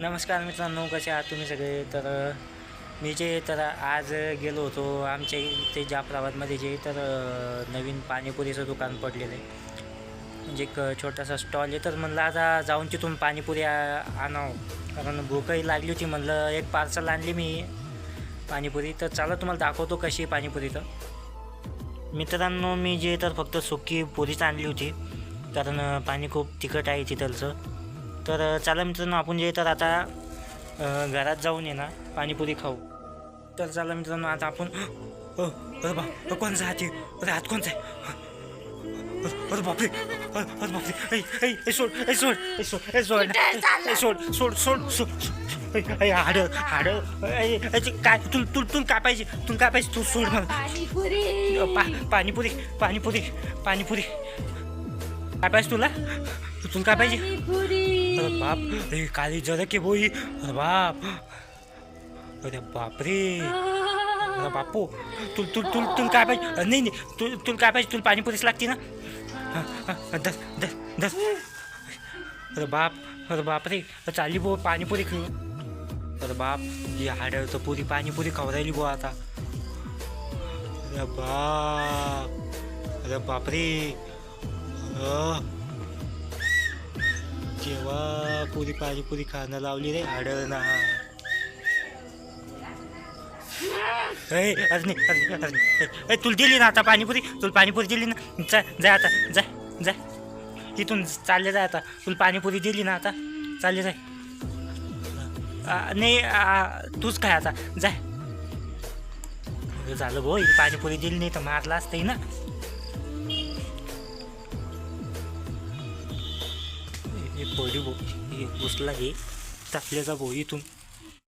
नमस्कार मित्रांनो कसे आहात तुम्ही सगळे? तर मी जे तर आज गेलो होतो आमच्या इथे जाफराबादमध्ये जे तर नवीन पाणीपुरीचं दुकान पडलेलं आहे. म्हणजे एक छोटासा स्टॉल आहे. तर म्हणलं आता जाऊन तिथून पाणीपुरी आ- आणावं. कारण भूकही लागली होती. म्हणलं एक पार्सल आणली मी पाणीपुरी. तर चला तुम्हाला दाखवतो कशी पाणीपुरी तर. मित्रांनो मी जे तर फक्त सुकी पुरीच आणली होती. कारण पाणी खूप तिखट आहे तिथलचं. तर चला मित्रांनो आपण जे तर आता घरात जाऊन ये ना पाणीपुरी खाऊ. तर चला मित्रांनो आता आपण अरे बा कोणचा हात? अरे हात कोणचा आहे? अरे बापरे अरे बापरे ऐ सोड ऐ सोड ऐ सोड ऐ सोड ऐ सोड सोड सोड सोड हाड हाड काय तुल तुल तुल काय पाहिजे तुला काय पाहिजे तू सोड. मला पाणीपुरी पाणीपुरी पाणीपुरी पाणीपुरी. काय पाहिजे तुला तुला काय पाहिजे बाप रे काली जरा के बोई अरे बाप अरे बाप रे अरे बापू तू तू तू तुला काय पाहिजे नाही नाही तू तुला काय पाहिजे तुला पाणीपुरीच लागते ना दस दस दस अरे बाप अरे बाप रे चालली बो पाणीपुरी खाऊ अरे बाप ही हाडं पुरी पाणीपुरी खाऊ राहिली बो आता अरे बाप अरे बाप रे अ. जेव्हा पुरी पाणीपुरी खाणं लावली रे आडळ ना. नाही, अरे तुला दिली ना आता पाणीपुरी? तुला पाणीपुरी दिली ना? जा जा आता जा जा. तिथून चालले जाय आता. तुला पाणीपुरी दिली ना आता? चालले जाय नाही तूच काय आता. जाय झालं भाऊ ही पाणीपुरी दिली नाही तर मारला असतं ना. हे पडी भो हे उचला हे टाकल्याचा भो इथून.